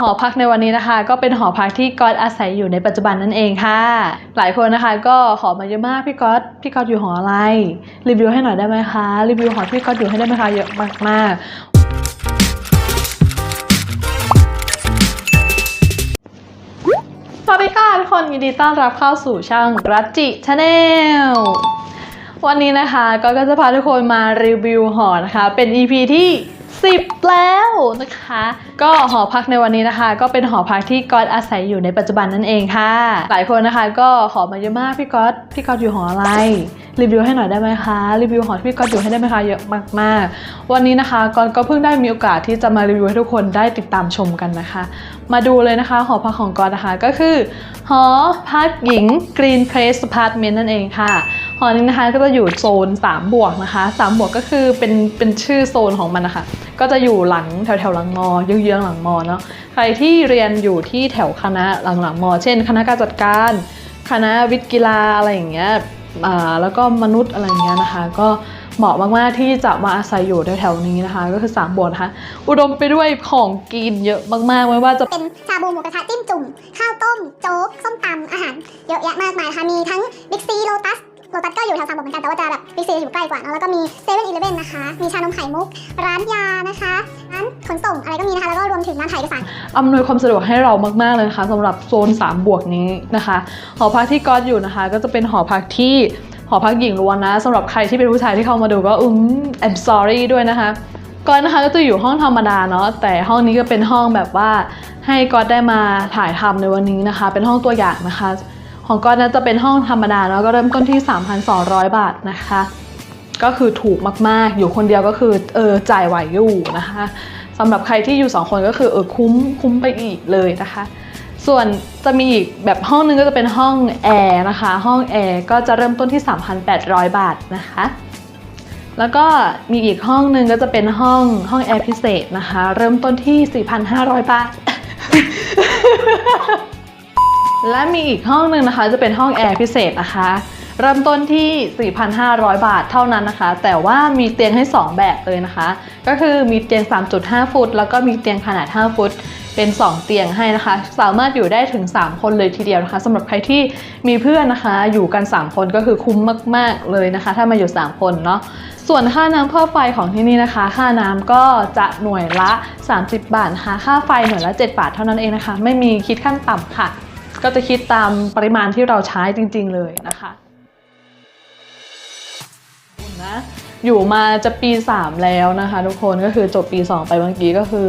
หอพักในวันนี้นะคะ ก็เป็นหอพักที่ก๊อตอาศัยอยู่ในปัจจุบันนั่นเองค่ะ หลายคนนะคะ ก็ขอมาเยอะมากพี่ก๊อตพี่ก๊อตอยู่หออะไรรีวิวให้หน่อยได้ไหมคะรีวิวหอพี่ก๊อตอยู่ให้ได้ไหมคะเยอะมากๆสวัสดีค่ะทุกคนยินดีต้อนรับเข้าสู่ช่องรัจจิชาแนลวันนี้นะคะก็ก็จะพาทุกคนมารีวิวหอนะคะ เป็น EP ที่ 10 แล้วนะคะก็หอพักในวันนี้นะคะ ก็เป็นหอพักที่ก๊อตอาศัยอยู่ในปัจจุบันนั่นเองค่ะ หลายคนนะคะก็ขอมาเยอะมากพี่ก๊อตพี่ก๊อตอยู่หออะไรรีวิวให้หน่อยได้ไหมคะรีวิวหอที่พี่ก๊อตอยู่ให้ได้ไหมคะเยอะมากๆ วันนี้นะคะก๊อตก็เพิ่งได้มีโอกาสที่จะมารีวิวให้ทุกคนได้ติดตามชมกันนะคะ มาดูเลยนะคะ หอพักของก๊อตนะคะก็คือ หอพักหญิง Green Place Apartment นั่นเองค่ะ หอนี้นะคะก็จะอยู่โซน 3 บวกนะคะ 3 บวกก็คือเป็นเป็นชื่อโซนของมันนะคะ ก็จะอยู่หลังแถวแถวๆหลังมอเยื้องหลังมอเนาะใครที่เรียนอยู่ที่แถวคณะหลังหลังมอ เช่น คณะการจัดการ คณะวิทย์กีฬาอะไรอย่างเงี้ยแล้วก็มนุษย์อะไรอย่างเงี้ยนะคะ ก็เหมาะมาก ๆ ที่จะมาอาศัยอยู่แถวๆนี้นะคะ ก็คือ3บวนะคะ อุดมไปด้วยของกินเยอะมาก ๆ ไม่ว่าจะเป็นชาบูหมูกระทะจิ้มจุ่ม ข้าวต้ม โจ๊ก ส้มตำอาหาร เยอะแยะมากมายค่ะ มีทั้งบิ๊กซีโลตัส โลตัสก็อยู่แถวสามบกเหมือนกันแต่ว่าจะแบบบิ๊กซีอยู่ใกล้กว่าเนอะแล้วก็มีเซเว่นอีเลฟเว่นนะคะ มีชานมไข่มุก ร้านยานะคะร้านขนส่งอะไรก็มีนะคะ แล้วก็รวมถึงร้านถ่ายเอกสาร อำนวยความสะดวกให้เรามาก ๆ เลยนะคะสำหรับโซน 3 บวกนี้นะคะ หอพักที่ก๊อตอยู่นะคะ ก็จะเป็นหอพักที่หอพักหญิงล้วนนะสำหรับใครที่เป็นผู้ชายที่เข้ามาดูก็อืม I'm sorry ด้วยนะคะก๊อตนะคะก็จะอยู่ห้องธรรมดาเนาะแต่ห้องนี้ก็เป็นห้องแบบว่าให้ก๊อตได้มาถ่ายทำในวันนี้นะคะ เป็นห้องตัวอย่างนะคะ ของก๊อตนะจะเป็นห้องธรรมดาเนาะก็เริ่มต้นที่ 3,200 บาทนะคะ ก็คือถูกมากๆ อยู่คนเดียวก็คือเออจ่ายไหวอยู่นะคะสำหรับใครที่อยู่ 2 คนก็คือเออคุ้มคุ้มไปอีกเลยนะคะ ส่วนจะมีอีกแบบห้องนึงก็จะเป็นห้องแอร์นะคะ ห้องแอร์ก็จะเริ่มต้นที่ 3,800 บาทนะคะแล้วก็มีอีกห้องนึงก็จะเป็นห้องห้องแอร์พิเศษนะคะ เริ่มต้นที่ 4,500 บาท และมีอีกห้องหนึ่งนะคะจะเป็นห้องแอร์พิเศษนะคะ เริ่มต้นที่ 4,500 บาทเท่านั้นนะคะ แต่ว่ามีเตียงให้ 2 แบบเลยนะคะ ก็คือมีเตียง 3.5 ฟุต แล้วก็มีเตียงขนาด 5 ฟุต เป็น 2 เตียงให้นะคะ สามารถอยู่ได้ถึง 3 คนเลยทีเดียวนะคะสำหรับใครที่มีเพื่อนนะคะ อยู่กัน 3 คนก็คือคุ้มมาก ๆเลยนะคะ ถ้ามาอยู่ 3 คนเนาะส่วนค่าน้ำค่าไฟของที่นี่นะคะ ค่าน้ำก็จะหน่วยละ 30 บาทนะคะค่าไฟหน่วยละ 7 บาทเท่านั้นเองนะคะ ไม่มีคิดขั้นต่ำค่ะ ก็จะคิดตามปริมาณที่เราใช้จริง ๆ เลยนะคะนะอยู่มาจะปี 3 แล้วนะคะทุกคนก็คือจบปี 2 ไปเมื่อกี้ก็คือ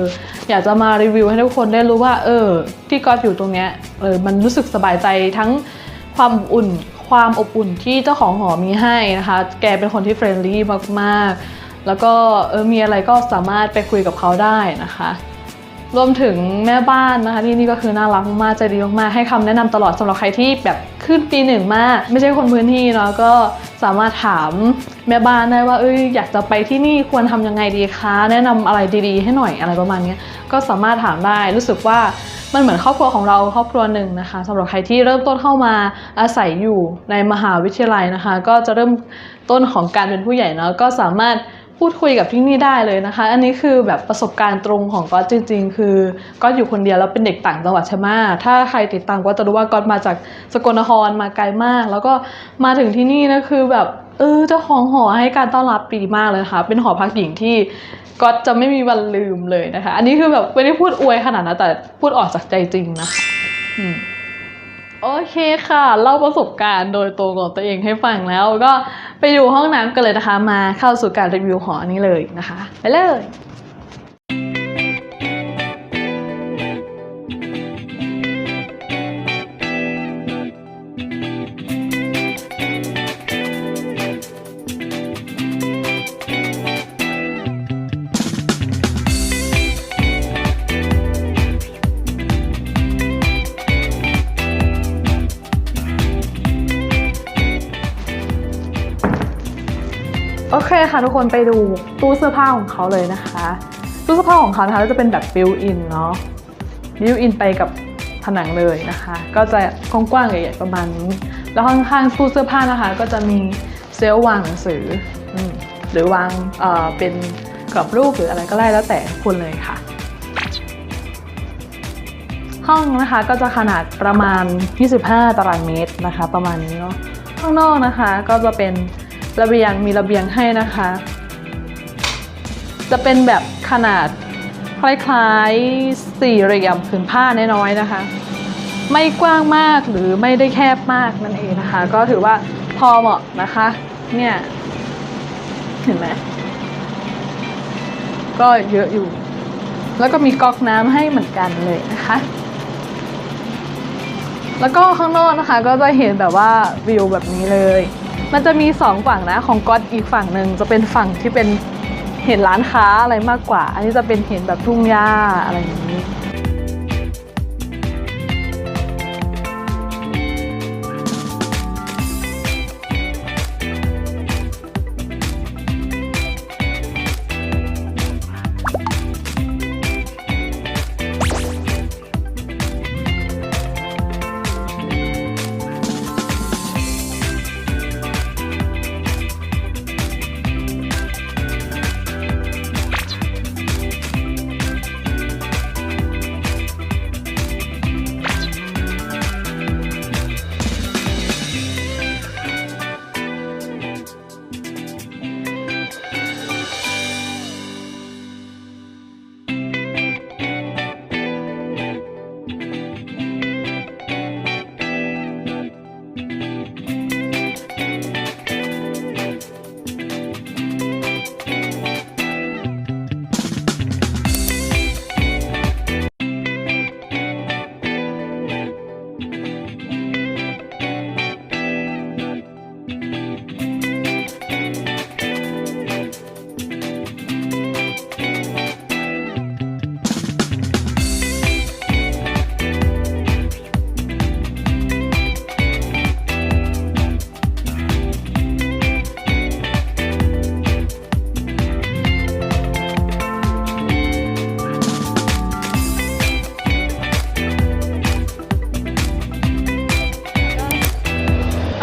อยากจะมารีวิวให้ทุกคนได้รู้ว่า เออ ที่ก๊อตอยู่ตรงเนี้ยเออมันรู้สึกสบายใจทั้งความอุ่น ความอบอุ่นที่เจ้าของหอมีให้นะคะ แกเป็นคนที่เฟรนลี่มากๆ แล้วก็เออมีอะไรก็สามารถไปคุยกับเขาได้นะคะ รวมถึงแม่บ้านนะคะที่นี่ก็คือน่ารักมากใจดีมากๆให้คำแนะนำตลอดสำหรับใครที่แบบขึ้นปีหนึ่งมากไม่ใช่คนพื้นที่เนาะก็สามารถถามแม่บ้านได้ว่าเอ้ยอยากจะไปที่นี่ควรทำยังไงดีคะแนะนำอะไรดีๆ ให้หน่อยอะไรประมาณนี้ก็สามารถถามได้รู้สึกว่ามันเหมือนครอบครัวของเราครอบครัวหนึ่งนะคะสำหรับใครที่เริ่มต้นเข้ามาอาศัยอยู่ในมหาวิทยาลัยนะคะ ก็จะเริ่มต้นของการเป็นผู้ใหญ่เนาะก็สามารถ พูดคุยกับที่นี่ได้เลยนะคะ อันนี้คือแบบประสบการณ์ตรงของก๊อตจริง ๆ คือก๊อตอยู่คนเดียวแล้วเป็นเด็กต่างจังหวัดใช่ไหมถ้าใครติดตามก็จะรู้ว่าก๊อตมาจากสกลนครมาไกลมาก แล้วก็มาถึงที่นี่นะคือแบบเออเจ้าของหอให้การต้อนรับดีมากเลยค่ะ เป็นหอพักหญิงที่ก๊อตจะไม่มีวันลืมเลยนะคะ อันนี้คือแบบไม่ได้พูดอวยขนาดนั้นแต่พูดออกจากใจจริงนะคะอืม โอเคค่ะ เล่าประสบการณ์โดยตรงของตัวเองให้ฟังแล้วก็ไปดูห้องน้ำกันเลยนะคะ มาเข้าสู่การรีวิวหอนี้เลยนะคะ ไปเลย คค่ะทุกคนไปดูตู้เสื้อผ้าของเขาเลยนะคะ ตู้เสื้อผ้าของเขานะคะก็จะเป็นแบบบิวอินเนาะบิวอินไปกับผนังเลยนะคะ ก็จะกว้างๆใหญ่ๆประมาณนี้ แล้วข้างๆตู้เสื้อผ้านะคะ ก็จะมีเซลล์วางหนังสืออหรือวางเเป็นกรอบรูปหรืออะไรก็ได้แล้วแต่คุณเลยค่ะ ห้องนะคะก็จะขนาดประมาณ 25 ตารางเมตรนะคะ ประมาณนี้เนาะข้างนอกนะคะก็จะเป็น ระเบียงมีระเบียงให้นะคะ จะเป็นแบบขนาดคล้ายๆสี่เหลี่ยมผืนผ้าน้อยๆนะคะ ไม่กว้างมากหรือไม่ได้แคบมากนั่นเองนะคะ ก็ถือว่าพอเหมาะนะคะ เนี่ย เห็นไหมก็เยอะอยู่ แล้วก็มีก๊อกน้ำให้เหมือนกันเลยนะคะ แล้วก็ข้างนอกนะคะ ก็จะเห็นแบบว่าวิวแบบนี้เลย มันจะมีสองฝั่งนะของก๊อตอีกฝั่งหนึ่งจะเป็นฝั่งที่เป็นเห็นร้านค้าอะไรมากกว่า อันนี้จะเป็นเห็นแบบทุ่งหญ้าอะไรอย่างนี้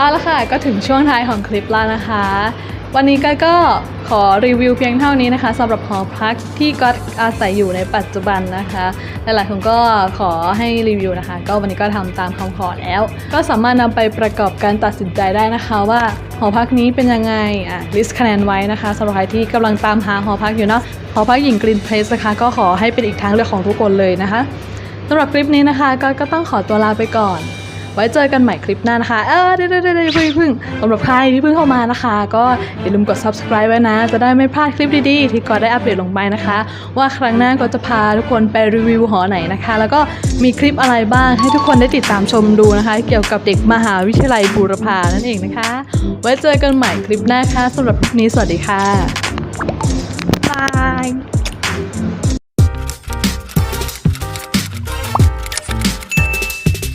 เอาละค่ะก็ถึงช่วงท้ายของคลิปแล้วนะคะ วันนี้ก็ก็ขอรีวิวเพียงเท่านี้นะคะสำหรับหอพักที่ก็อาศัยอยู่ในปัจจุบันนะคะหลายๆคนก็ขอให้รีวิวนะคะ ก็วันนี้ก็ทำตามคำขอแล้ว ก็สามารถนำไปประกอบการตัดสินใจได้นะคะว่าหอพักนี้เป็นยังไงอะลิสต์คะแนนไว้นะคะสำหรับใครที่กำลังตามหาหอพักอยู่เนาะหอพักหญิงกรีนเพลสนะคะ ก็ขอให้เป็นอีกทางเลือกของทุกคนเลยนะคะสำหรับคลิปนี้นะคะก็ก็ต้องขอตัวลาไปก่อน ไว้เจอกันใหม่คลิปหน้านะคะ เออเดี๋ยวเดี๋ยวเดี๋ยวพิ่งพิ่งสำหรับใครที่เพิ่งเข้ามานะคะ ก็อย่าลืมกด subscribe ไว้นะ จะได้ไม่พลาดคลิปดีๆ ที่ก็ได้อัปเดตลงไปนะคะ ว่าครั้งหน้าก็จะพาทุกคนไปรีวิวหอไหนนะคะ แล้วก็มีคลิปอะไรบ้างให้ทุกคนได้ติดตามชมดูนะคะ เกี่ยวกับเด็กมหาวิทยาลัยบูรพานั่นเองนะคะ ไว้เจอกันใหม่คลิปหน้าค่ะสำหรับคลิปนี้สวัสดีค่ะบาย